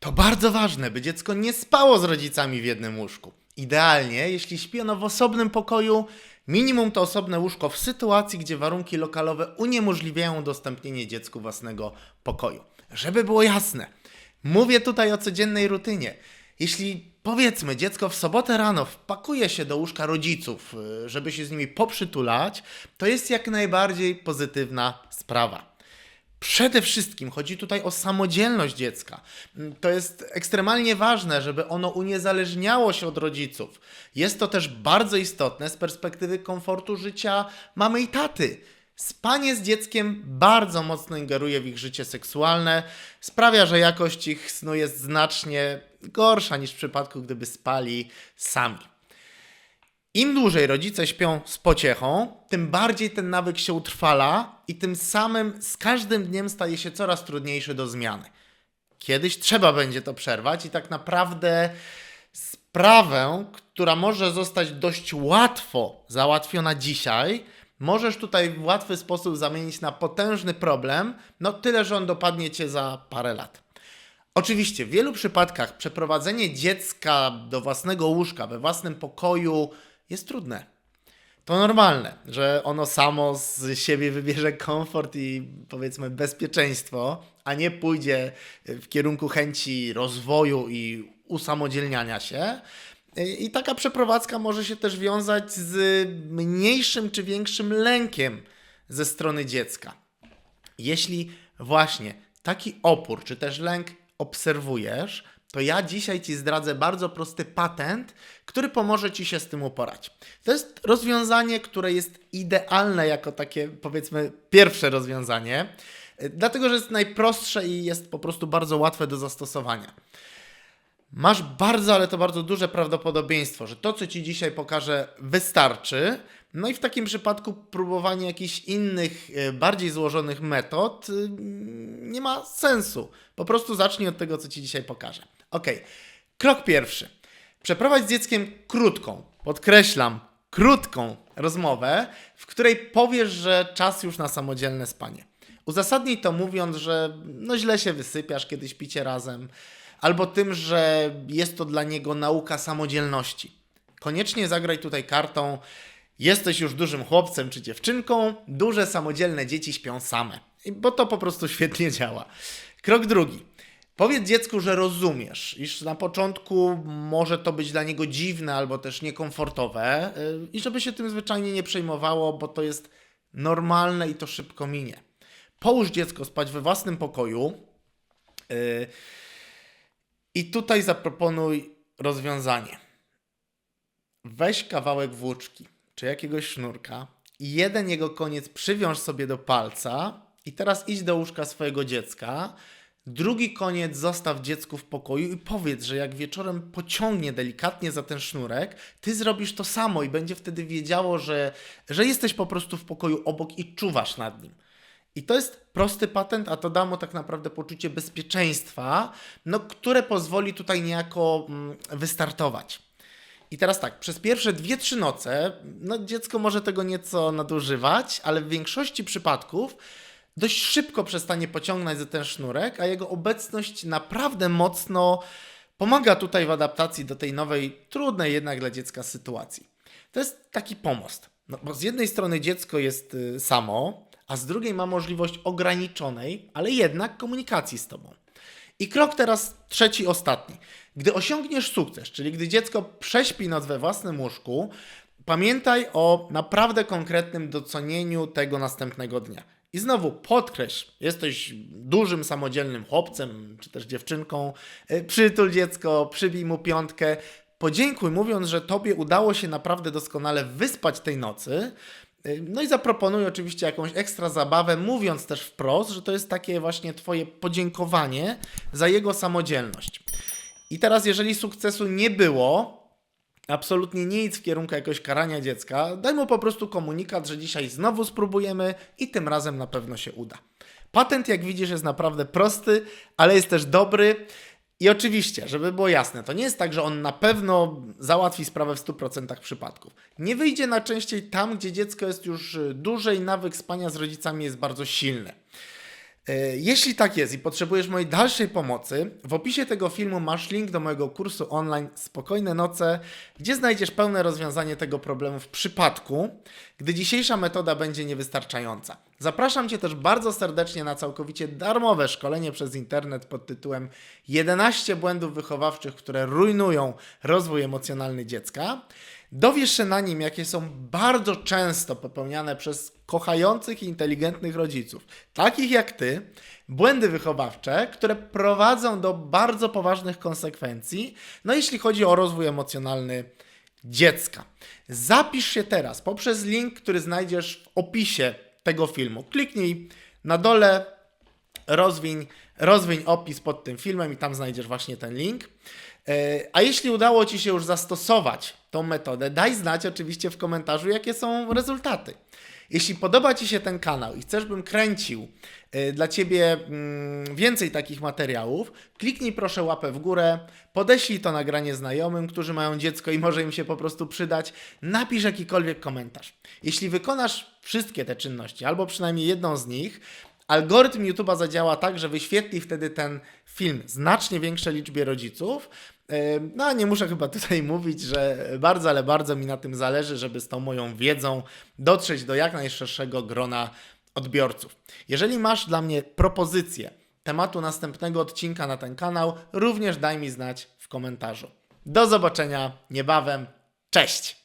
To bardzo ważne, by dziecko nie spało z rodzicami w jednym łóżku. Idealnie, jeśli śpi ono w osobnym pokoju, minimum to osobne łóżko w sytuacji, gdzie warunki lokalowe uniemożliwiają udostępnienie dziecku własnego pokoju. Żeby było jasne, mówię tutaj o codziennej rutynie. Jeśli powiedzmy dziecko w sobotę rano wpakuje się do łóżka rodziców, y, żeby się z nimi poprzytulać, to jest jak najbardziej pozytywna sprawa. Przede wszystkim chodzi tutaj o samodzielność dziecka. To jest ekstremalnie ważne, żeby ono uniezależniało się od rodziców. Jest to też bardzo istotne z perspektywy komfortu życia mamy i taty. Spanie z dzieckiem bardzo mocno ingeruje w ich życie seksualne, sprawia, że jakość ich snu jest znacznie gorsza niż w przypadku, gdyby spali sami. Im dłużej rodzice śpią z pociechą, tym bardziej ten nawyk się utrwala i tym samym z każdym dniem staje się coraz trudniejszy do zmiany. Kiedyś trzeba będzie to przerwać i tak naprawdę sprawę, która może zostać dość łatwo załatwiona dzisiaj, możesz tutaj w łatwy sposób zamienić na potężny problem, no tyle, że on dopadnie cię za parę lat. Oczywiście, w wielu przypadkach przeprowadzenie dziecka do własnego łóżka we własnym pokoju jest trudne. To normalne, że ono samo z siebie wybierze komfort i powiedzmy bezpieczeństwo, a nie pójdzie w kierunku chęci rozwoju i usamodzielniania się. I taka przeprowadzka może się też wiązać z mniejszym czy większym lękiem ze strony dziecka. Jeśli właśnie taki opór czy też lęk obserwujesz, to ja dzisiaj Ci zdradzę bardzo prosty patent, który pomoże Ci się z tym uporać. To jest rozwiązanie, które jest idealne jako takie, powiedzmy, pierwsze rozwiązanie, y, dlatego że jest najprostsze i jest po prostu bardzo łatwe do zastosowania. Masz bardzo, ale to bardzo duże prawdopodobieństwo, że to, co Ci dzisiaj pokażę, wystarczy. No i w takim przypadku próbowanie jakichś innych, e, bardziej złożonych metod y, nie ma sensu. Po prostu zacznij od tego, co Ci dzisiaj pokażę. Ok, krok pierwszy. Przeprowadź z dzieckiem krótką, podkreślam, krótką rozmowę, w której powiesz, że czas już na samodzielne spanie. Uzasadnij to mówiąc, że no źle się wysypiasz, kiedy śpicie razem, albo tym, że jest to dla niego nauka samodzielności. Koniecznie zagraj tutaj kartą jesteś już dużym chłopcem czy dziewczynką, duże samodzielne dzieci śpią same. Bo to po prostu świetnie działa. Krok drugi. Powiedz dziecku, że rozumiesz, iż na początku może to być dla niego dziwne albo też niekomfortowe yy, i żeby się tym zwyczajnie nie przejmowało, bo to jest normalne i to szybko minie. Połóż dziecko spać we własnym pokoju yy, i tutaj zaproponuj rozwiązanie. Weź kawałek włóczki czy jakiegoś sznurka i jeden jego koniec przywiąż sobie do palca i teraz idź do łóżka swojego dziecka. Drugi koniec zostaw dziecku w pokoju i powiedz, że jak wieczorem pociągnie delikatnie za ten sznurek, ty zrobisz to samo i będzie wtedy wiedziało, że, że jesteś po prostu w pokoju obok i czuwasz nad nim. I to jest prosty patent, a to da mu tak naprawdę poczucie bezpieczeństwa, no, które pozwoli tutaj niejako mm, wystartować. I teraz tak, przez pierwsze dwie, trzy noce, no dziecko może tego nieco nadużywać, ale w większości przypadków dość szybko przestanie pociągnąć za ten sznurek, a jego obecność naprawdę mocno pomaga tutaj w adaptacji do tej nowej, trudnej jednak dla dziecka sytuacji. To jest taki pomost. No, bo z jednej strony dziecko jest y, samo, a z drugiej ma możliwość ograniczonej, ale jednak komunikacji z tobą. I krok teraz trzeci, ostatni. Gdy osiągniesz sukces, czyli gdy dziecko prześpi noc we własnym łóżku, pamiętaj o naprawdę konkretnym docenieniu tego następnego dnia. I znowu podkreśl, jesteś dużym, samodzielnym chłopcem czy też dziewczynką, y, przytul dziecko, przybij mu piątkę, podziękuj mówiąc, że tobie udało się naprawdę doskonale wyspać tej nocy. Y, No i zaproponuj oczywiście jakąś ekstra zabawę, mówiąc też wprost, że to jest takie właśnie Twoje podziękowanie za jego samodzielność. I teraz, jeżeli sukcesu nie było, absolutnie nie idź w kierunku jakiegoś karania dziecka, daj mu po prostu komunikat, że dzisiaj znowu spróbujemy i tym razem na pewno się uda. Patent, jak widzisz, jest naprawdę prosty, ale jest też dobry. I oczywiście, żeby było jasne, to nie jest tak, że on na pewno załatwi sprawę w 100% przypadków. Nie wyjdzie na częściej tam, gdzie dziecko jest już y, duże i nawyk spania z rodzicami jest bardzo silny. E, Jeśli tak jest i potrzebujesz mojej dalszej pomocy, w opisie tego filmu masz link do mojego kursu online Spokojne Noce, gdzie znajdziesz pełne rozwiązanie tego problemu w przypadku, gdy dzisiejsza metoda będzie niewystarczająca. Zapraszam Cię też bardzo serdecznie na całkowicie darmowe szkolenie przez internet pod tytułem 11 błędów wychowawczych, które rujnują rozwój emocjonalny dziecka. Dowiesz się na nim, jakie są bardzo często popełniane przez kochających i inteligentnych rodziców, takich jak ty, błędy wychowawcze, które prowadzą do bardzo poważnych konsekwencji, no jeśli chodzi o rozwój emocjonalny dziecka. Zapisz się teraz poprzez link, który znajdziesz w opisie tego filmu. Kliknij na dole, rozwiń, rozwiń opis pod tym filmem i tam znajdziesz właśnie ten link. E, A jeśli udało Ci się już zastosować tą metodę, daj znać oczywiście w komentarzu, jakie są rezultaty. Jeśli podoba Ci się ten kanał i chcesz, bym kręcił e, dla Ciebie mm, więcej takich materiałów, kliknij proszę łapę w górę, podeślij to nagranie znajomym, którzy mają dziecko i może im się po prostu przydać, napisz jakikolwiek komentarz. Jeśli wykonasz wszystkie te czynności, albo przynajmniej jedną z nich, Algorytm YouTube'a zadziała tak, że wyświetli wtedy ten film znacznie większej liczbie rodziców. No, nie muszę chyba tutaj mówić, że bardzo, ale bardzo mi na tym zależy, żeby z tą moją wiedzą dotrzeć do jak najszerszego grona odbiorców. Jeżeli masz dla mnie propozycję tematu następnego odcinka na ten kanał, również daj mi znać w komentarzu. Do zobaczenia niebawem. Cześć!